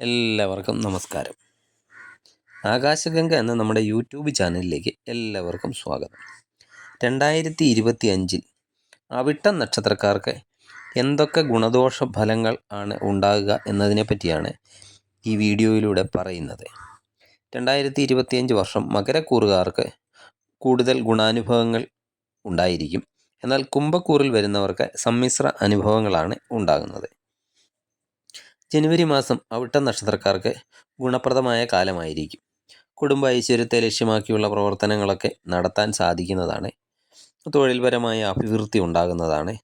എല്ലാവർക്കും നമസ്കാരം. ആകാശഗംഗ എന്ന നമ്മുടെ യൂട്യൂബ് ചാനലിലേക്ക് എല്ലാവർക്കും സ്വാഗതം. രണ്ടായിരത്തി ഇരുപത്തി അഞ്ചിൽ അവിട്ട നക്ഷത്രക്കാർക്ക് എന്തൊക്കെ ഗുണദോഷ ഫലങ്ങൾ ആണ് ഉണ്ടാകുക എന്നതിനെ പറ്റിയാണ് ഈ വീഡിയോയിലൂടെ പറയുന്നത്. രണ്ടായിരത്തി ഇരുപത്തിയഞ്ച് വർഷം മകരക്കൂറുകാർക്ക് കൂടുതൽ ഗുണാനുഭവങ്ങൾ ഉണ്ടായിരിക്കും. എന്നാൽ കുംഭക്കൂറിൽ വരുന്നവർക്ക് സമ്മിശ്ര അനുഭവങ്ങളാണ് ഉണ്ടാകുന്നത്. ജനുവരി മാസം അവിട്ട നക്ഷത്രക്കാർക്ക് ഗുണപ്രദമായ കാലമായിരിക്കും. കുടുംബ ഐശ്വര്യത്തെ ലക്ഷ്യമാക്കിയുള്ള പ്രവർത്തനങ്ങളൊക്കെ നടത്താൻ സാധിക്കുന്നതാണ്. തൊഴിൽപരമായ അഭിവൃദ്ധി ഉണ്ടാകുന്നതാണ്.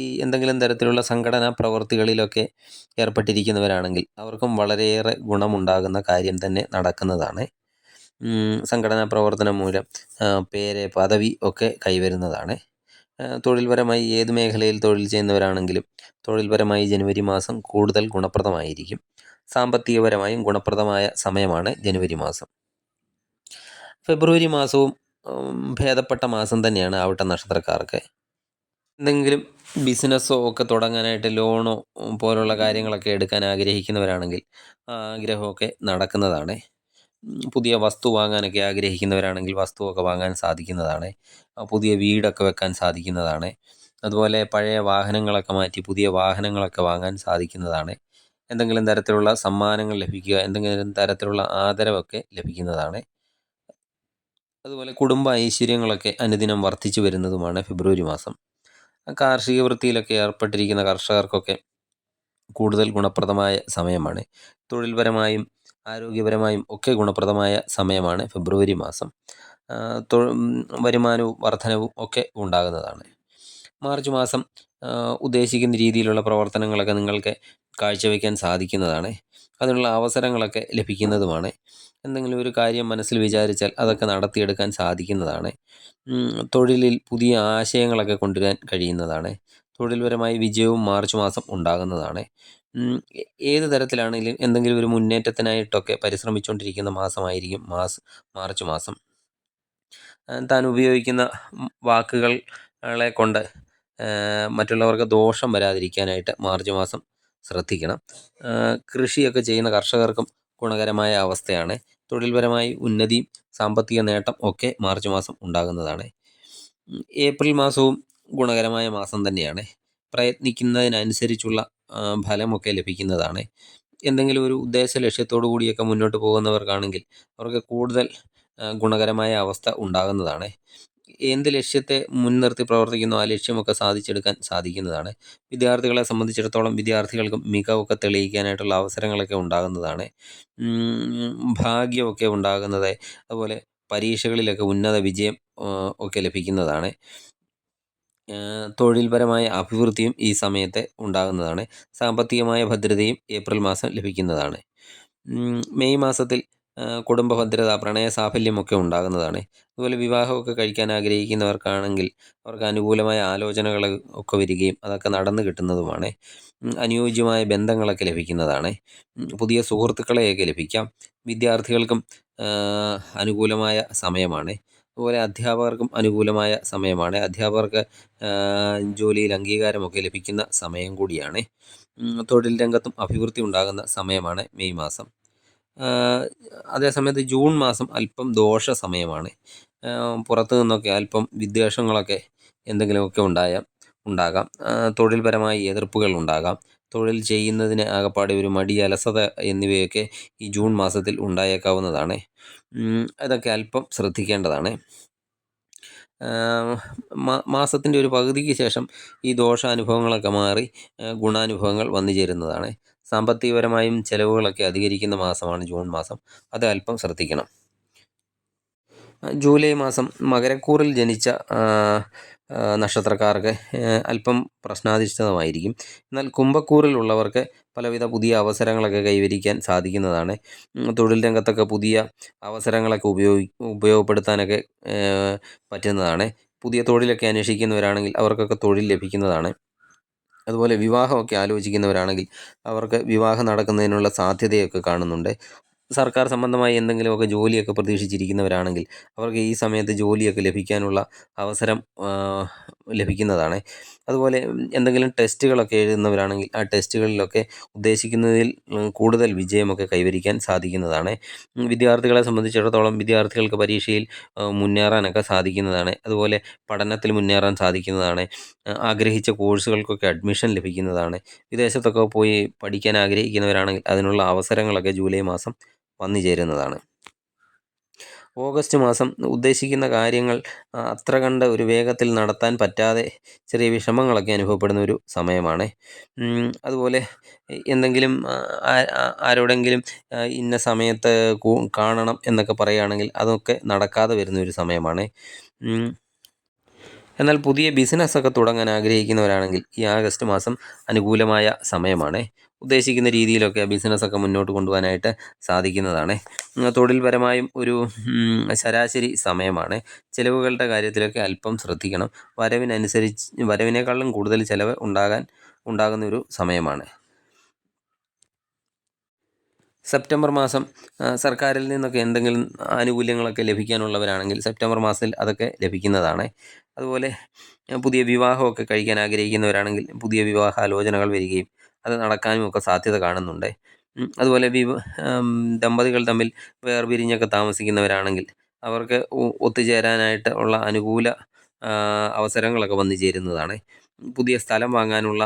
ഈ എന്തെങ്കിലും തരത്തിലുള്ള സംഘടനാ പ്രവർത്തികളിലൊക്കെ ഏർപ്പെട്ടിരിക്കുന്നവരാണെങ്കിൽ അവർക്കും വളരെയേറെ ഗുണമുണ്ടാകുന്ന കാര്യം തന്നെ നടക്കുന്നതാണ്. സംഘടനാ പ്രവർത്തനം മൂലം പേര് പദവി ഒക്കെ കൈവരുന്നതാണ്. തൊഴിൽപരമായി ഏത് മേഖലയിൽ തൊഴിൽ ചെയ്യുന്നവരാണെങ്കിലും തൊഴിൽപരമായി ജനുവരി മാസം കൂടുതൽ ഗുണപ്രദമായിരിക്കും. സാമ്പത്തികപരമായും ഗുണപ്രദമായ സമയമാണ് ജനുവരി മാസം. ഫെബ്രുവരി മാസവും ഭേദപ്പെട്ട മാസം തന്നെയാണ് ആവട്ട നക്ഷത്രക്കാർക്ക്. എന്തെങ്കിലും ബിസിനസ്സോ ഒക്കെ തുടങ്ങാനായിട്ട് ലോണോ പോലുള്ള കാര്യങ്ങളൊക്കെ എടുക്കാൻ ആഗ്രഹിക്കുന്നവരാണെങ്കിൽ ആഗ്രഹമൊക്കെ നടക്കുന്നതാണ്. പുതിയ വസ്തു വാങ്ങാനൊക്കെ ആഗ്രഹിക്കുന്നവരാണെങ്കിൽ വസ്തുവൊക്കെ വാങ്ങാൻ സാധിക്കുന്നതാണ്. പുതിയ വീടൊക്കെ വെക്കാൻ സാധിക്കുന്നതാണ്. അതുപോലെ പഴയ വാഹനങ്ങളൊക്കെ മാറ്റി പുതിയ വാഹനങ്ങളൊക്കെ വാങ്ങാൻ സാധിക്കുന്നതാണ്. എന്തെങ്കിലും തരത്തിലുള്ള സമ്മാനങ്ങൾ ലഭിക്കുക എന്തെങ്കിലും തരത്തിലുള്ള ആദരവൊക്കെ ലഭിക്കുന്നതാണ്. അതുപോലെ കുടുംബ ഐശ്വര്യങ്ങളൊക്കെ അനുദിനം വർദ്ധിച്ചു വരുന്നതുമാണ് ഫെബ്രുവരി മാസം. കാർഷിക വൃത്തിയിലൊക്കെ ഏർപ്പെട്ടിരിക്കുന്ന കർഷകർക്കൊക്കെ കൂടുതൽ ഗുണപ്രദമായ സമയമാണ്. തൊഴിൽപരമായും ആരോഗ്യപരമായും ഒക്കെ ഗുണപ്രദമായ സമയമാണ് ഫെബ്രുവരി മാസം. വരുമാനവും വർധനവും ഒക്കെ ഉണ്ടാകുന്നതാണ്. മാർച്ച് മാസം ഉദ്ദേശിക്കുന്ന രീതിയിലുള്ള പ്രവർത്തനങ്ങളൊക്കെ നിങ്ങൾക്ക് കാഴ്ചവെക്കാൻ സാധിക്കുന്നതാണ്. അതിനുള്ള അവസരങ്ങളൊക്കെ ലഭിക്കുന്നതുമാണ്. എന്തെങ്കിലും ഒരു കാര്യം മനസ്സിൽ വിചാരിച്ചാൽ അതൊക്കെ നടത്തിയെടുക്കാൻ സാധിക്കുന്നതാണ്. തൊഴിലിൽ പുതിയ ആശയങ്ങളൊക്കെ കൊണ്ടുവരാൻ കഴിയുന്നതാണ്. തൊഴിൽപരമായ വിജയവും മാർച്ച് മാസം ഉണ്ടാകുന്നതാണ്. ഏത് തരത്തിലാണെങ്കിലും എന്തെങ്കിലും ഒരു മുന്നേറ്റത്തിനായിട്ടൊക്കെ പരിശ്രമിച്ചുകൊണ്ടിരിക്കുന്ന മാസമായിരിക്കും മാസ് മാർച്ച് മാസം. താൻ ഉപയോഗിക്കുന്ന വാക്കുകളെ കൊണ്ട് മറ്റുള്ളവർക്ക് ദോഷം വരാതിരിക്കാനായിട്ട് മാർച്ച് മാസം ശ്രദ്ധിക്കണം. കൃഷിയൊക്കെ ചെയ്യുന്ന കർഷകർക്കും ഗുണകരമായ അവസ്ഥയാണ്. തൊഴിൽപരമായി ഉന്നതിയും സാമ്പത്തിക നേട്ടം ഒക്കെ മാർച്ച് മാസം ഉണ്ടാകുന്നതാണ്. ഏപ്രിൽ മാസവും ഗുണകരമായ മാസം തന്നെയാണ്. പ്രയത്നിക്കുന്നതിനനുസരിച്ചുള്ള ഫലമൊക്കെ ലഭിക്കുന്നതാണ്. എന്തെങ്കിലും ഒരു ഉദ്ദേശ ലക്ഷ്യത്തോടു കൂടിയൊക്കെ മുന്നോട്ട് പോകുന്നവർക്കാണെങ്കിൽ അവർക്ക് കൂടുതൽ ഗുണകരമായ അവസ്ഥ ഉണ്ടാകുന്നതാണ്. എന്ത് ലക്ഷ്യത്തെ മുൻനിർത്തി പ്രവർത്തിക്കുന്നോ ആ ലക്ഷ്യമൊക്കെ സാധിച്ചെടുക്കാൻ സാധിക്കുന്നതാണ്. വിദ്യാർത്ഥികളെ സംബന്ധിച്ചിടത്തോളം വിദ്യാർത്ഥികൾക്ക് മികവൊക്കെ തെളിയിക്കാനായിട്ടുള്ള അവസരങ്ങളൊക്കെ ഉണ്ടാകുന്നതാണ്. ഭാഗ്യമൊക്കെ ഉണ്ടാകുന്നത് അതുപോലെ പരീക്ഷകളിലൊക്കെ ഉന്നത വിജയം ഒക്കെ ലഭിക്കുന്നതാണ്. തൊഴിൽപരമായ അഭിവൃദ്ധിയും ഈ സമയത്ത് ഉണ്ടാകുന്നതാണ്. സാമ്പത്തികമായ ഭദ്രതയും ഏപ്രിൽ മാസം ലഭിക്കുന്നതാണ്. മെയ് മാസത്തിൽ കുടുംബ ഭദ്രത പ്രണയ സാഫല്യമൊക്കെ ഉണ്ടാകുന്നതാണ്. അതുപോലെ വിവാഹമൊക്കെ കഴിക്കാൻ ആഗ്രഹിക്കുന്നവർക്കാണെങ്കിൽ അവർക്ക് അനുകൂലമായ ആലോചനകൾ ഒക്കെ വരികയും അതൊക്കെ നടന്നു കിട്ടുന്നതുമാണ്. അനുയോജ്യമായ ബന്ധങ്ങളൊക്കെ ലഭിക്കുന്നതാണ്. പുതിയ സുഹൃത്തുക്കളെയൊക്കെ ലഭിക്കാം. വിദ്യാർത്ഥികൾക്കും അനുകൂലമായ സമയമാണ്. അതുപോലെ അധ്യാപകർക്കും അനുകൂലമായ സമയമാണ്. അധ്യാപകർക്ക് ജോലിയിൽ അംഗീകാരമൊക്കെ ലഭിക്കുന്ന സമയം കൂടിയാണ്. തൊഴിൽ രംഗത്തും അഭിവൃദ്ധി ഉണ്ടാകുന്ന സമയമാണ് മെയ് മാസം. അതേസമയത്ത് ജൂൺ മാസം അല്പം ദോഷ സമയമാണ്. പുറത്തു നിന്നൊക്കെ അല്പം വിദ്വേഷങ്ങളൊക്കെ എന്തെങ്കിലുമൊക്കെ ഉണ്ടായ ഉണ്ടാകാം. തൊഴിൽപരമായി എതിർപ്പുകൾ ഉണ്ടാകാം. തൊഴിൽ ചെയ്യുന്നതിന് ആകപ്പാടെ ഒരു മടി അലസത എന്നിവയൊക്കെ ഈ ജൂൺ മാസത്തിൽ ഉണ്ടായേക്കാവുന്നതാണ്. അതൊക്കെ അല്പം ശ്രദ്ധിക്കേണ്ടതാണ്. മാസത്തിന്റെ ഒരു പകുതിക്ക് ശേഷം ഈ ദോഷാനുഭവങ്ങളൊക്കെ മാറി ഗുണാനുഭവങ്ങൾ വന്നു ചേരുന്നതാണ്. സാമ്പത്തികപരമായും ചിലവുകളൊക്കെ അധികരിക്കുന്ന മാസമാണ് ജൂൺ മാസം. അത് അല്പം ശ്രദ്ധിക്കണം. ജൂലൈ മാസം മകരക്കൂറിൽ ജനിച്ച നക്ഷത്രക്കാർക്ക് അല്പം പ്രശ്നാധിഷ്ഠിതമായിരിക്കും. എന്നാൽ കുംഭക്കൂറിലുള്ളവർക്ക് പലവിധ പുതിയ അവസരങ്ങളൊക്കെ കൈവരിക്കാൻ സാധിക്കുന്നതാണ്. തൊഴിൽ രംഗത്തൊക്കെ പുതിയ അവസരങ്ങളൊക്കെ ഉപയോഗി ഉപയോഗപ്പെടുത്താനൊക്കെ പറ്റുന്നതാണ്. പുതിയ തൊഴിലൊക്കെ അന്വേഷിക്കുന്നവരാണെങ്കിൽ അവർക്കൊക്കെ തൊഴിൽ ലഭിക്കുന്നതാണ്. അതുപോലെ വിവാഹമൊക്കെ ആലോചിക്കുന്നവരാണെങ്കിൽ അവർക്ക് വിവാഹം നടക്കുന്നതിനുള്ള സാധ്യതയൊക്കെ കാണുന്നുണ്ട്. സർക്കാർ സംബന്ധമായി എന്തെങ്കിലുമൊക്കെ ജോലിയൊക്കെ പ്രതീക്ഷിച്ചിരിക്കുന്നവരാണെങ്കിൽ അവർക്ക് ഈ സമയത്ത് ജോലിയൊക്കെ ലഭിക്കാനുള്ള അവസരം ലഭിക്കുന്നതാണ്. അതുപോലെ എന്തെങ്കിലും ടെസ്റ്റുകളൊക്കെ എഴുതുന്നവരാണെങ്കിൽ ആ ടെസ്റ്റുകളിലൊക്കെ ഉദ്ദേശിക്കുന്നതിൽ കൂടുതൽ വിജയമൊക്കെ കൈവരിക്കാൻ സാധിക്കുന്നതാണ്. വിദ്യാർത്ഥികളെ സംബന്ധിച്ചിടത്തോളം വിദ്യാർത്ഥികൾക്ക് പരീക്ഷയിൽ മുന്നേറാനൊക്കെ സാധിക്കുന്നതാണ്. അതുപോലെ പഠനത്തിൽ മുന്നേറാൻ സാധിക്കുന്നതാണ്. ആഗ്രഹിച്ച കോഴ്സുകൾക്കൊക്കെ അഡ്മിഷൻ ലഭിക്കുന്നതാണ്. വിദേശത്തൊക്കെ പോയി പഠിക്കാൻ ആഗ്രഹിക്കുന്നവരാണെങ്കിൽ അതിനുള്ള അവസരങ്ങളൊക്കെ ജൂലൈ മാസം വന്നു ചേരുന്നതാണ്. ഓഗസ്റ്റ് മാസം ഉദ്ദേശിക്കുന്ന കാര്യങ്ങൾ അത്ര കണ്ട ഒരു വേഗത്തിൽ നടത്താൻ പറ്റാതെ ചെറിയ വിഷമങ്ങളൊക്കെ അനുഭവപ്പെടുന്ന ഒരു സമയമാണ്. അതുപോലെ എന്തെങ്കിലും ആരോടെങ്കിലും ഇന്ന സമയത്ത് കാണണം എന്നൊക്കെ പറയുകയാണെങ്കിൽ അതൊക്കെ നടക്കാതെ വരുന്ന ഒരു സമയമാണ്. എന്നാൽ പുതിയ ബിസിനസ്സൊക്കെ തുടങ്ങാൻ ആഗ്രഹിക്കുന്നവരാണെങ്കിൽ ഈ ആഗസ്റ്റ് മാസം അനുകൂലമായ സമയമാണ്. ഉദ്ദേശിക്കുന്ന രീതിയിലൊക്കെ ബിസിനസ്സൊക്കെ മുന്നോട്ട് കൊണ്ടുപോകാനായിട്ട് സാധിക്കുന്നതാണ്. തൊഴിൽപരമായും ഒരു ശരാശരി സമയമാണ്. ചിലവുകളുടെ കാര്യത്തിലൊക്കെ അല്പം ശ്രദ്ധിക്കണം. വരവിനനുസരിച്ച് വരവിനേക്കാളും കൂടുതൽ ചിലവ് ഉണ്ടാകാൻ ഉണ്ടാകുന്ന ഒരു സമയമാണ്. സെപ്റ്റംബർ മാസം സർക്കാരിൽ നിന്നൊക്കെ എന്തെങ്കിലും ആനുകൂല്യങ്ങളൊക്കെ ലഭിക്കാനുള്ളവരാണെങ്കിൽ സെപ്റ്റംബർ മാസത്തിൽ അതൊക്കെ ലഭിക്കുന്നതാണ്. അതുപോലെ പുതിയ വിവാഹമൊക്കെ കഴിക്കാൻ ആഗ്രഹിക്കുന്നവരാണെങ്കിൽ പുതിയ വിവാഹാലോചനകൾ വരികയും അത് നടക്കാനും ഒക്കെ സാധ്യത കാണുന്നുണ്ട്. അതുപോലെ വിവ ദമ്പതികൾ തമ്മിൽ വേർപിരിഞ്ഞൊക്കെ താമസിക്കുന്നവരാണെങ്കിൽ അവർക്ക് ഒത്തുചേരാനായിട്ട് ഉള്ള അനുകൂല അവസരങ്ങളൊക്കെ വന്നു ചേരുന്നതാണ്. പുതിയ സ്ഥലം വാങ്ങാനുള്ള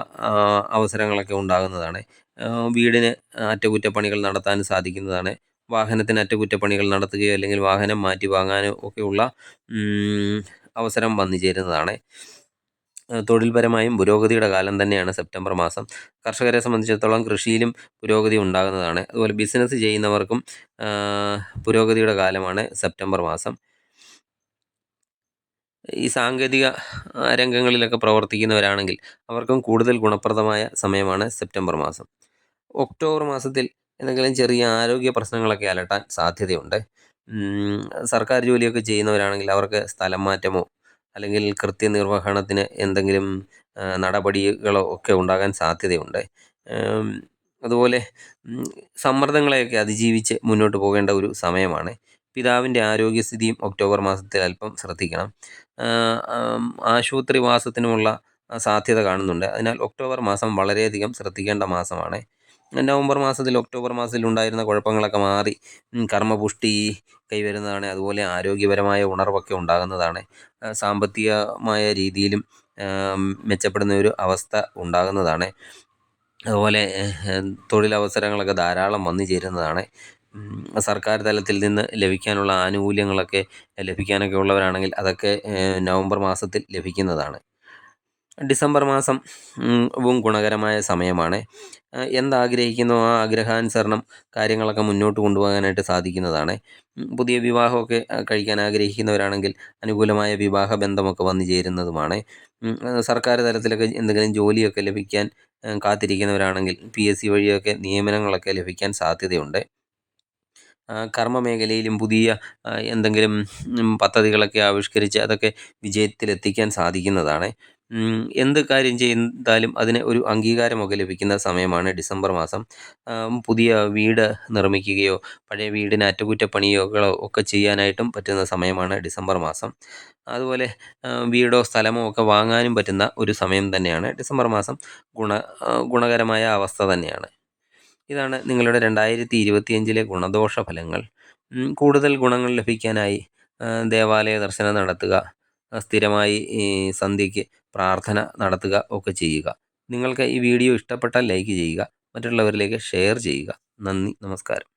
അവസരങ്ങളൊക്കെ ഉണ്ടാകുന്നതാണ്. വീടിന് അറ്റകുറ്റപ്പണികൾ നടത്താൻ സാധിക്കുന്നതാണ്. വാഹനത്തിന് അറ്റകുറ്റപ്പണികൾ നടത്തുകയോ അല്ലെങ്കിൽ വാഹനം മാറ്റി വാങ്ങാനോ ഒക്കെയുള്ള അവസരം വന്നു ചേരുന്നതാണ്. തൊഴിൽപരമായും പുരോഗതിയുടെ കാലം തന്നെയാണ് സെപ്റ്റംബർ മാസം. കർഷകരെ സംബന്ധിച്ചിടത്തോളം കൃഷിയിലും പുരോഗതി ഉണ്ടാകുന്നതാണ്. അതുപോലെ ബിസിനസ് ചെയ്യുന്നവർക്കും പുരോഗതിയുടെ കാലമാണ് സെപ്റ്റംബർ മാസം. ഈ സാങ്കേതിക രംഗങ്ങളിലൊക്കെ പ്രവർത്തിക്കുന്നവരാണെങ്കിൽ അവർക്കും കൂടുതൽ ഗുണപ്രദമായ സമയമാണ് സെപ്റ്റംബർ മാസം. ഒക്ടോബർ മാസത്തിൽ എന്തെങ്കിലും ചെറിയ ആരോഗ്യ പ്രശ്നങ്ങളൊക്കെ അലട്ടാൻ സാധ്യതയുണ്ട്. സർക്കാർ ജോലിയൊക്കെ ചെയ്യുന്നവരാണെങ്കിൽ അവർക്ക് സ്ഥലം മാറ്റമോ അല്ലെങ്കിൽ കൃത്യനിർവഹണത്തിന് എന്തെങ്കിലും നടപടികളോ ഒക്കെ ഉണ്ടാകാൻ സാധ്യതയുണ്ട്. അതുപോലെ സമ്മർദ്ദങ്ങളെയൊക്കെ അതിജീവിച്ച് മുന്നോട്ട് പോകേണ്ട ഒരു സമയമാണ്. പിതാവിന്റെ ആരോഗ്യസ്ഥിതിയും ഒക്ടോബർ മാസത്തിൽ അല്പം ശ്രദ്ധിക്കണം. ആശുപത്രിവാസത്തിനുമുള്ള സാധ്യത കാണുന്നുണ്ട്. അതിനാൽ ഒക്ടോബർ മാസം വളരെയധികം ശ്രദ്ധിക്കേണ്ട മാസമാണ്. നവംബർ മാസത്തിൽ ഒക്ടോബർ മാസത്തിൽ ഉണ്ടായിരുന്ന കുഴപ്പങ്ങളൊക്കെ മാറി കർമ്മപുഷ്ടി കൈവരുന്നതാണ്. അതുപോലെ ആരോഗ്യപരമായ ഉണർവൊക്കെ ഉണ്ടാകുന്നതാണ്. സാമ്പത്തികമായ രീതിയിലും മെച്ചപ്പെടുന്ന ഒരു അവസ്ഥ ഉണ്ടാകുന്നതാണ്. അതുപോലെ തൊഴിലവസരങ്ങളൊക്കെ ധാരാളം വന്നു ചേരുന്നതാണ്. സർക്കാർ തലത്തിൽ നിന്ന് ലഭിക്കാനുള്ള ആനുകൂല്യങ്ങളൊക്കെ ലഭിക്കാനൊക്കെ ഉള്ളവരാണെങ്കിൽ അതൊക്കെ നവംബർ മാസത്തിൽ ലഭിക്കുന്നതാണ്. ഡിസംബർ മാസം ഗുണകരമായ സമയമാണ്. എന്താഗ്രഹിക്കുന്നോ ആ ആഗ്രഹാനുസരണം കാര്യങ്ങളൊക്കെ മുന്നോട്ട് കൊണ്ടുപോകാനായിട്ട് സാധിക്കുന്നതാണ്. പുതിയ വിവാഹമൊക്കെ കഴിക്കാൻ ആഗ്രഹിക്കുന്നവരാണെങ്കിൽ അനുകൂലമായ വിവാഹ ബന്ധമൊക്കെ വന്നു ചേരുന്നതുമാണ്. സർക്കാർ തലത്തിലൊക്കെ എന്തെങ്കിലും ജോലിയൊക്കെ ലഭിക്കാൻ കാത്തിരിക്കുന്നവരാണെങ്കിൽ പി എസ് സി വഴിയൊക്കെ നിയമനങ്ങളൊക്കെ ലഭിക്കാൻ സാധ്യതയുണ്ട്. കർമ്മ മേഖലയിലും പുതിയ എന്തെങ്കിലും പദ്ധതികളൊക്കെ ആവിഷ്കരിച്ച് അതൊക്കെ വിജയത്തിലെത്തിക്കാൻ സാധിക്കുന്നതാണ്. എന്ത് കാര്യം ചെയ്താലും അതിന് ഒരു അംഗീകാരമൊക്കെ ലഭിക്കുന്ന സമയമാണ് ഡിസംബർ മാസം. പുതിയ വീട് നിർമ്മിക്കുകയോ പഴയ വീടിന് അറ്റകുറ്റപ്പണികളോ ഒക്കെ ചെയ്യാനായിട്ടും പറ്റുന്ന സമയമാണ് ഡിസംബർ മാസം. അതുപോലെ വീടോ സ്ഥലമോ ഒക്കെ വാങ്ങാനും പറ്റുന്ന ഒരു സമയം തന്നെയാണ് ഡിസംബർ മാസം. ഗുണ ഗുണകരമായ അവസ്ഥ തന്നെയാണ്. ഇതാണ് നിങ്ങളുടെ രണ്ടായിരത്തി ഇരുപത്തിയഞ്ചിലെ ഗുണദോഷ ഫലങ്ങൾ കൂടുതൽ ഗുണങ്ങൾ ലഭിക്കാനായി ദേവാലയ ദർശനം നടത്തുക സ്ഥിരമായി സന്ധ്യയ്ക്ക് പ്രാർത്ഥന നടത്തുക ഒക്കെ ചെയ്യുക. നിങ്ങൾക്ക് ഈ വീഡിയോ ഇഷ്ടപ്പെട്ടാൽ ലൈക്ക് ചെയ്യുക മറ്റുള്ളവരിലേക്ക് ഷെയർ ചെയ്യുക. നന്ദി നമസ്കാരം.